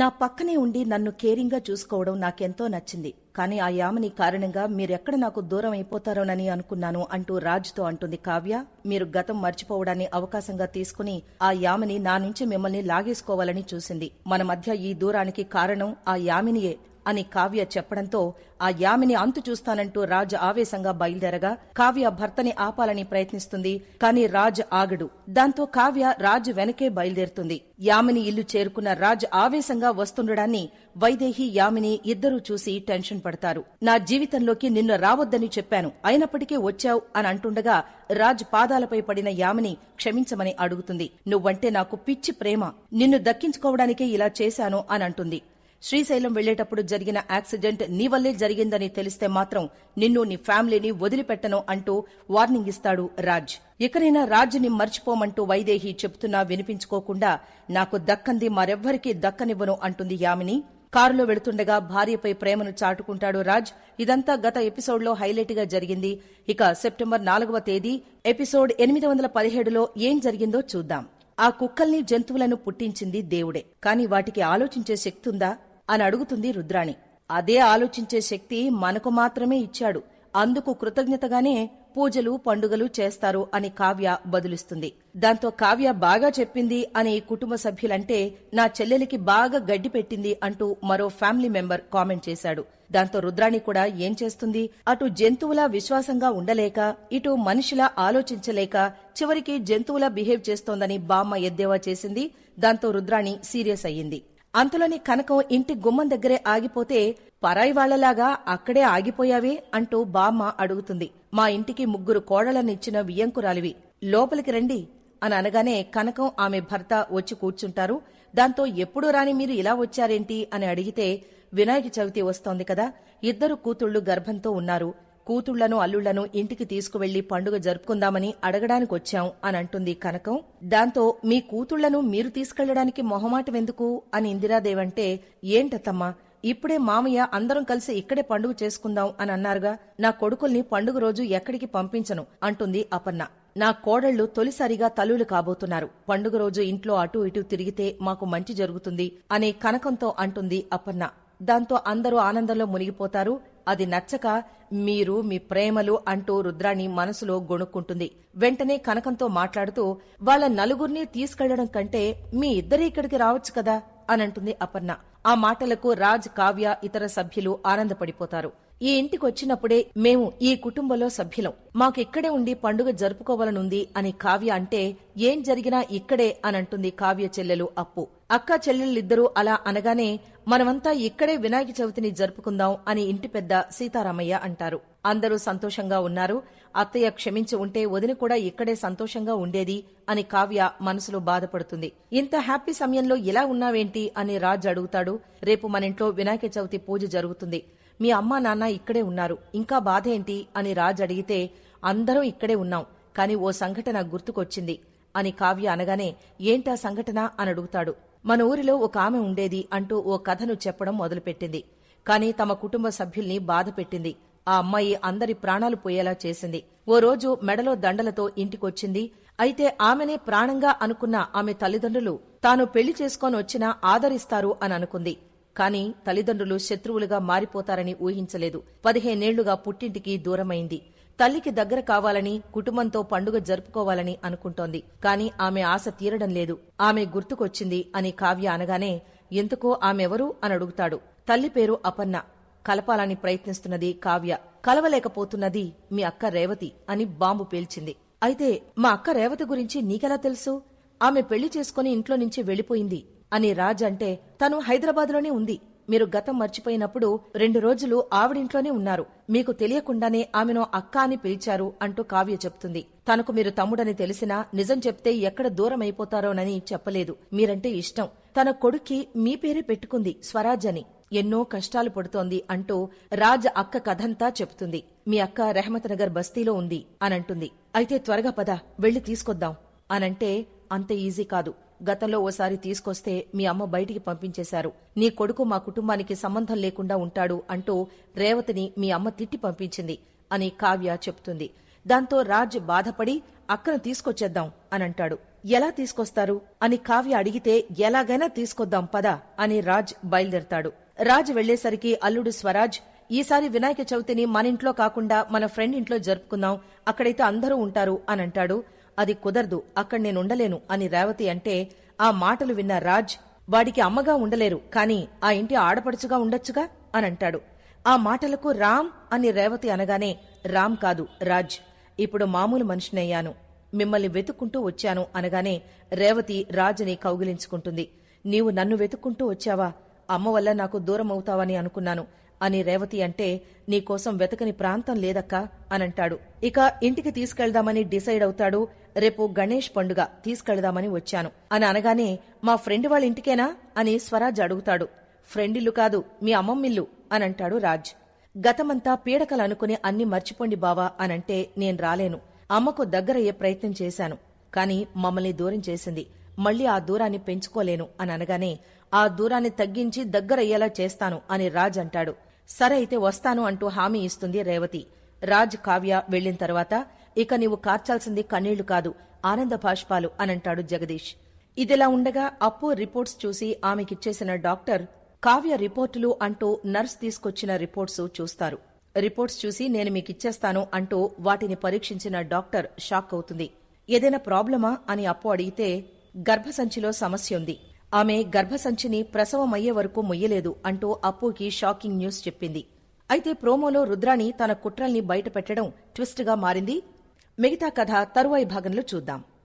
నా పక్కనే ఉండి నన్ను కేరింగ్గా చూసుకోవడం నాకెంతో నచ్చింది. కానీ ఆ యామిని కారణంగా మీరెక్కడ నాకు దూరం అయిపోతారోనని అనుకున్నాను అంటూ రాజ్తో అంటుంది కావ్య. మీరు గతం మర్చిపోవడాన్ని అవకాశంగా తీసుకుని ఆ యామిని నా నుంచి మిమ్మల్ని లాగేసుకోవాలని చూసింది. మన మధ్య ఈ దూరానికి కారణం ఆ యామినియే. అని కావ్య చెప్పడంతో ఆ యామిని అంతు చూస్తానంటూ రాజ్ ఆవేశంగా బయలుదేరగా కావ్య భర్తని ఆపాలని ప్రయత్నిస్తుంది కాని రాజ్ ఆగడు. దాంతో కావ్య రాజ్ వెనకే బయలుదేరుతుంది. యామిని ఇల్లు చేరుకున్న రాజ్ ఆవేశంగా వస్తుండడాన్ని వైదేహి యామిని ఇద్దరూ చూసి టెన్షన్ పడతారు. నా జీవితంలోకి నిన్ను రావద్దని చెప్పాను. అయినప్పటికీ వచ్చావు అని అంటుండగా రాజ్ పాదాలపై పడిన యామిని క్షమించమని అడుగుతుంది. నువ్వంటే నాకు పిచ్చి ప్రేమ. నిన్ను దక్కించుకోవడానికే ఇలా చేశాను అని అంటుంది. శ్రీశైలం వెళ్ళేటప్పుడు జరిగిన యాక్సిడెంట్ నీ వల్లే జరిగిందని తెలిస్తే మాత్రం నిన్ను నీ ఫ్యామిలీని వదిలిపెట్టను అంటూ వార్నింగ్ ఇస్తాడు రాజ్. ఇకనైనా రాజుని మర్చిపోమంటూ వైదేహి చెప్తున్నా వినిపించుకోకుండా నాకు దక్కంది మరెవ్వరికీ దక్కనివ్వను అంటుంది యామిని. కారులో వెళుతుండగా భార్యపై ప్రేమను చాటుకుంటాడు రాజ్. ఇదంతా గత ఎపిసోడ్లో హైలైట్గా జరిగింది. ఇక సెప్టెంబర్ నాలుగవ తేదీ ఎపిసోడ్ ఎనిమిది వందల పదిహేడులో ఏం జరిగిందో చూద్దాం. ఆ కుక్కల్ని జంతువులను పుట్టించింది దేవుడే. కాని వాటికి ఆలోచించే శక్తి ఉందా? అని అడుగుతుంది రుద్రాణి. అదే ఆలోచించే శక్తి మనకు మాత్రమే ఇచ్చాడు. అందుకు కృతజ్ఞతగానే పూజలు పండుగలు చేస్తారు అని కావ్య బదులిస్తుంది. దాంతో కావ్య బాగా చెప్పింది అని కుటుంబ సభ్యులంటే నా చెల్లెలికి బాగా గడ్డి పెట్టింది అంటూ మరో ఫ్యామిలీ మెంబర్ కామెంట్ చేశాడు. దాంతో రుద్రాణి కూడా ఏం చేస్తుంది? అటు జంతువులా విశ్వాసంగా ఉండలేక ఇటు మనిషిలా ఆలోచించలేక చివరికి జంతువులా బిహేవ్ చేస్తోందని బామ్మ ఎద్దేవా చేసింది. దాంతో రుద్రాణి సీరియస్ అయ్యింది. అంతలోని కనకం ఇంటి గుమ్మం దగ్గరే ఆగిపోతే పరాయి వాళ్ళలాగా అక్కడే ఆగిపోయావే అంటూ బామ్మ అడుగుతుంది. మా ఇంటికి ముగ్గురు కోడలనిచ్చిన వియ్యంకురాలివి. లోపలికి రండి అని అనగానే కనకం ఆమె భర్త వచ్చి కూర్చుంటారు. దాంతో ఎప్పుడు రాని మీరు ఇలా వచ్చారేంటి అని అడిగితే వినాయక చవితి వస్తోంది కదా. ఇద్దరు కూతుళ్ళు గర్భంతో ఉన్నారు. కూతుళ్ళను అల్లుళ్ళను ఇంటికి తీసుకువెళ్ళి పండుగ జరుపుకుందామని అడగడానికొచ్చాం అని అంటుంది కనకం. దాంతో మీ కూతుళ్ళను మీరు తీసుకెళ్ళడానికి మొహమాటమెందుకు? అని ఇందిరాదేవంటే ఏంటత్తమ్మా ఇప్పుడే మామయ్య అందరం కలిసి ఇక్కడే పండుగ చేసుకుందాం అని అన్నారుగా నా కొడుకుల్ని పండుగ రోజు ఎక్కడికి పంపించను అంటుంది అపర్ణ. నా కోడళ్ళు తొలిసారిగా తల్లులు కాబోతున్నారు. పండుగ రోజు ఇంట్లో అటూ ఇటూ తిరిగితే మాకు మంచి జరుగుతుంది అనే కనకంతో అంటుంది అపర్ణ. దాంతో అందరూ ఆనందంలో మునిగిపోతారు అది నచ్చక మీరు మీ ప్రేమలు అంటూ రుద్రాణి మనసులో గొణుక్కుంటుంది. వెంటనే కనకంతో మాట్లాడుతూ వాళ్ళ నలుగురిని తీసుకెళ్ళడం కంటే మీ ఇద్దరే ఇక్కడికి రావచ్చు కదా? అనంటుంది అపర్ణ. ఆ మాటలకు రాజ్ కావ్య ఇతర సభ్యులు ఆనందపడిపోతారు. ఈ ఇంటికి వచ్చినప్పుడే మేము ఈ కుటుంబంలో సభ్యులం. మాకు ఇక్కడే ఉండి పండుగ జరుపుకోవాలనుంది అని కావ్య అంటే ఏం జరిగినా ఇక్కడే అనంటుంది కావ్య చెల్లెలు అప్పు. అక్క చెల్లెళ్ళిద్దరూ అలా అనగానే మనమంతా ఇక్కడే వినాయక చవితిని జరుపుకుందాం అని ఇంటి పెద్ద సీతారామయ్య అంటారు. అందరూ సంతోషంగా ఉన్నారు. అత్తయ్య క్షమించి ఉంటే వదిన కూడా ఇక్కడే సంతోషంగా ఉండేది అని కావ్య మనసులో బాధపడుతుంది. ఇంత హ్యాపీ సమయంలో ఇలా ఉన్నావేంటి అని రాజ్ అడుగుతాడు. రేపు మన ఇంట్లో వినాయక చవితి పూజ జరుగుతుంది. మీ అమ్మా నాన్న ఇక్కడే ఉన్నారు. ఇంకా బాధేంటి? అని రాజ్ అడిగితే అందరం ఇక్కడే ఉన్నాం కాని ఓ సంఘటన గుర్తుకొచ్చింది అని కావ్య అనగానే ఏంటా సంఘటన? అని అడుగుతాడు. మన ఊరిలో ఒక ఆమె ఉండేది అంటూ ఓ కథను చెప్పడం మొదలుపెట్టింది. కాని తమ కుటుంబ సభ్యుల్ని బాధ పెట్టింది ఆ అమ్మాయి అందరి ప్రాణాలు పోయేలా చేసింది. ఓ రోజు మెడలో దండలతో ఇంటికొచ్చింది. అయితే ఆమెనే ప్రాణంగా అనుకున్న ఆమె తల్లిదండ్రులు తాను పెళ్ళి చేసుకొని వచ్చినా ఆదరిస్తారు అని అనుకుంది. కాని తల్లిదండ్రులు శత్రువులుగా మారిపోతారని ఊహించలేదు. పదిహేనేళ్ళుగా పుట్టింటికి దూరమైంది. తల్లికి దగ్గర కావాలని కుటుంబంతో పండుగ జరుపుకోవాలని అనుకుంటోంది. కాని ఆమె ఆశ తీరడం లేదు. ఆమె గుర్తుకొచ్చింది అని కావ్య అనగానే ఎందుకో ఆమెవరు? అని అడుగుతాడు. తల్లి పేరు అపర్ణ. కలపాలని ప్రయత్నిస్తున్నది కావ్య. కలవలేకపోతున్నది మీ అక్క రేవతి అని బాంబు పేల్చింది. అయితే మా అక్క రేవతి గురించి నీకెలా తెలుసు? ఆమె పెళ్ళి చేసుకుని ఇంట్లో నుంచి వెళ్ళిపోయింది అని రాజ్ అంటే తను హైదరాబాద్లోనే ఉంది. మీరు గతం మర్చిపోయినప్పుడు రెండు రోజులు ఆవిడింట్లోనే ఉన్నారు. మీకు తెలియకుండానే ఆమెను అక్క అని పిలిచారు అంటూ కావ్య చెప్తుంది. తనకు మీరు తమ్ముడని తెలిసినా నిజం చెప్తే ఎక్కడ దూరం అయిపోతారోనని చెప్పలేదు. మీరంటే ఇష్టం. తన కొడుక్కి మీ పేరే పెట్టుకుంది స్వరాజ్ అని. ఎన్నో కష్టాలు పడుతోంది అంటూ రాజ్ అక్క కథంతా చెప్తుంది. మీ అక్క రెహమత్ నగర్ బస్తీలో ఉంది అనంటుంది. అయితే త్వరగా పద వెళ్ళి తీసుకొద్దాం. అనంటే అంత ఈజీ కాదు. గతంలో ఓసారి తీసుకొస్తే మీ అమ్మ బయటికి పంపించేశారు. నీ కొడుకు మా కుటుంబానికి సంబంధం లేకుండా ఉంటాడు అంటూ రేవతిని మీ అమ్మ తిట్టి పంపించింది అని కావ్య చెప్తుంది. దాంతో రాజ్ బాధపడి అక్కను తీసుకొచ్చేద్దాం అనంటాడు. ఎలా తీసుకొస్తారు? అని కావ్య అడిగితే ఎలాగైనా తీసుకొద్దాం పద అని రాజ్ బయలుదేరతాడు. రాజ్ వెళ్ళేసరికి అల్లుడు స్వరాజ్ ఈసారి వినాయక చవితిని మన ఇంట్లో కాకుండా మన ఫ్రెండ్ ఇంట్లో జరుపుకుందాం. అక్కడైతే అందరూ ఉంటారు అనంటాడు. అంటాడు అది కుదరదు అక్కడ నేను ఉండలేను అని రేవతి అంటే ఆ మాటలు విన్న రాజ్ వాడికి అమ్మగా ఉండలేరు కాని ఆ ఇంటి ఆడపడుచుగా ఉండొచ్చుగా? అని అంటాడు. ఆ మాటలకు రామ్ అని రేవతి అనగానే రామ్ కాదు రాజ్. ఇప్పుడు మామూలు మనిషినయ్యాను. మిమ్మల్ని వెతుక్కుంటూ వచ్చాను అనగానే రేవతి రాజుని కౌగిలించుకుంటుంది. నీవు నన్ను వెతుక్కుంటూ వచ్చావా? అమ్మ వల్ల నాకు దూరం అవుతావని అనుకున్నాను. అని రేవతి అంటే నీకోసం వెతకని ప్రాంతం లేదక్కా అనంటాడు. ఇక ఇంటికి తీసుకెళ్దామని డిసైడ్ అవుతాడు. రేపు గణేష్ పండుగ తీసుకెళ్దామని వచ్చాను. అని అనగానే మా ఫ్రెండ్ వాళ్ళ ఇంటికేనా? అని స్వరాజ్ అడుగుతాడు. ఫ్రెండిల్లు కాదు మీ అమ్మమ్మిల్లు అనంటాడు రాజ్. గతమంతా పీడకలు అనుకుని అన్ని మర్చిపోండి బావా అనంటే నేను రాలేను. అమ్మకు దగ్గరయ్యే ప్రయత్నం చేశాను. కాని మమ్మల్ని దూరం చేసింది. మళ్ళీ ఆ దూరాన్ని పెంచుకోలేను అని అనగానే ఆ దూరాన్ని తగ్గించి దగ్గరయ్యేలా చేస్తాను అని రాజ్ అంటాడు. సరే అయితే వస్తాను అంటూ హామీ ఇస్తుంది రేవతి. రాజ్ కావ్య వెళ్ళిన తర్వాత ఇక నీవు కార్చాల్సింది కన్నీళ్ళు కాదు ఆనంద భాష్పాలు అనంటాడు జగదీష్. ఇదిలా ఉండగా అప్పు రిపోర్ట్స్ చూసి ఆమెకిచ్చేసిన డాక్టర్ కావ్య రిపోర్టులు అంటూ నర్స్ తీసుకొచ్చిన రిపోర్ట్స్ చూస్తారు. రిపోర్ట్స్ చూసి నేను మీకిచ్చేస్తాను అంటూ వాటిని పరీక్షించిన డాక్టర్ షాక్ అవుతుంది. ఏదైనా ప్రాబ్లమా అని అప్పు అడిగితే గర్భసంచిలో సమస్య ఉంది. ఆమె గర్భసంచిని ప్రసవం అయ్యే వరకు మొయ్యలేదు అంటూ అప్పుకి షాకింగ్ న్యూస్ చెప్పింది. అయితే ప్రోమోలో రుద్రాణి తన కుట్రల్ని బయటపెట్టడం ట్విస్ట్గా మారింది. మిగతా కథ తరువాయి భాగంలో చూద్దాం.